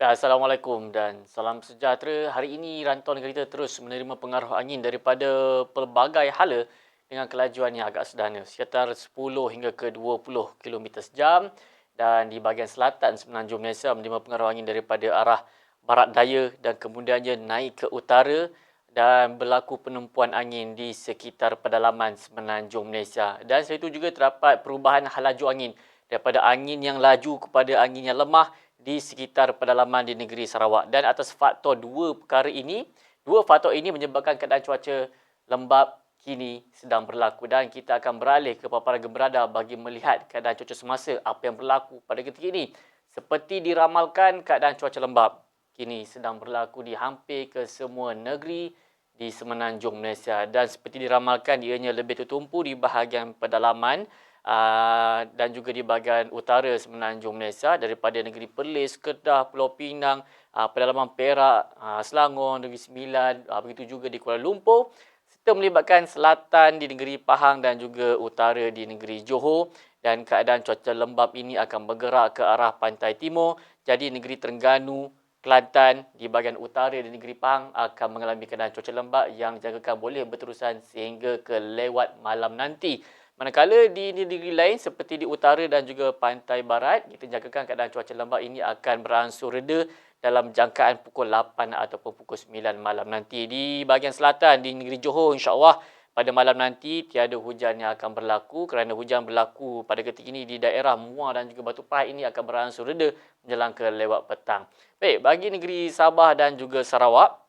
Assalamualaikum dan salam sejahtera. Hari ini rantau negara kita terus menerima pengaruh angin daripada pelbagai hala dengan kelajuan yang agak sederhana, sekitar 10 hingga ke 20 km sejam dan di bahagian selatan semenanjung Malaysia menerima pengaruh angin daripada arah barat daya dan kemudiannya naik ke utara dan berlaku penumpuan angin di sekitar pedalaman semenanjung Malaysia. Dan selain itu juga terdapat perubahan halaju angin daripada angin yang laju kepada angin yang lemah di sekitar pedalaman di negeri Sarawak. Dan atas faktor dua perkara ini, dua faktor ini menyebabkan keadaan cuaca lembap kini sedang berlaku. Dan kita akan beralih ke paparan gemberada bagi melihat keadaan cuaca semasa apa yang berlaku pada ketika ini. Seperti diramalkan keadaan cuaca lembap kini sedang berlaku di hampir ke semua negeri di semenanjung Malaysia. Dan seperti diramalkan ianya lebih tertumpu di bahagian pedalaman uh, dan juga di bahagian utara semenanjung Malaysia daripada negeri Perlis, Kedah, Pulau Pinang, uh, pedalaman Perak, uh, Selangor, Negeri Sembilan, begitu juga di Kuala Lumpur serta melibatkan selatan di negeri Pahang dan juga utara di negeri Johor dan keadaan cuaca lembap ini akan bergerak ke arah pantai timur jadi negeri Terengganu, Kelantan di bahagian utara di negeri Pahang akan mengalami keadaan cuaca lembap yang dijangkakan boleh berterusan sehingga ke lewat malam nanti. Manakala di negeri lain seperti di utara dan juga pantai barat, kita jangkakan keadaan cuaca lembap ini akan beransur reda dalam jangkaan pukul 8 ataupun pukul 9 malam nanti. Di bahagian selatan di negeri Johor insya-Allah pada malam nanti tiada hujan yang akan berlaku kerana hujan berlaku pada ketika ini di daerah Muar dan juga Batu Pahat ini akan beransur reda menjelang ke lewat petang. Baik, bagi negeri Sabah dan juga Sarawak,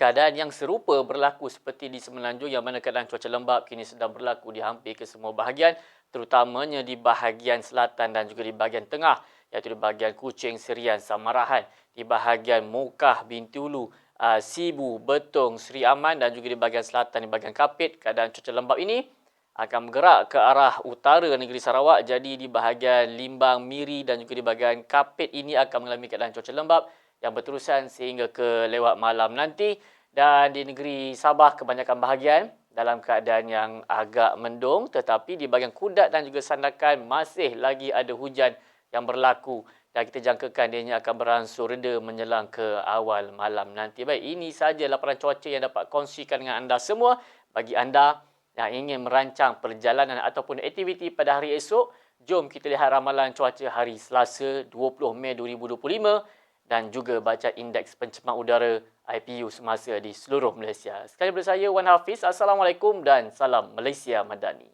Keadaan yang serupa berlaku seperti di Semenanjung yang mana keadaan cuaca lembap kini sedang berlaku di hampir ke semua bahagian terutamanya di bahagian selatan dan juga di bahagian tengah iaitu di bahagian Kuching, Serian, Samarahan, di bahagian Mukah, Bintulu, uh, Sibu, Betong, Seri Aman dan juga di bahagian selatan di bahagian Kapit keadaan cuaca lembap ini akan bergerak ke arah utara negeri Sarawak. Jadi di bahagian Limbang, Miri dan juga di bahagian Kapit ini akan mengalami keadaan cuaca lembap yang berterusan sehingga ke lewat malam nanti dan di negeri Sabah kebanyakan bahagian dalam keadaan yang agak mendung tetapi di bahagian Kudat dan juga Sandakan masih lagi ada hujan yang berlaku dan kita jangkakan dia akan beransur reda menjelang ke awal malam nanti. Baik, ini sahaja laporan cuaca yang dapat kongsikan dengan anda semua. Bagi anda yang ingin merancang perjalanan ataupun aktiviti pada hari esok, jom kita lihat ramalan cuaca hari Selasa 20 Mei 2025 dan juga baca indeks pencemar udara IPU semasa di seluruh Malaysia. Sekali bersama saya Wan Hafiz. Assalamualaikum dan salam Malaysia Madani.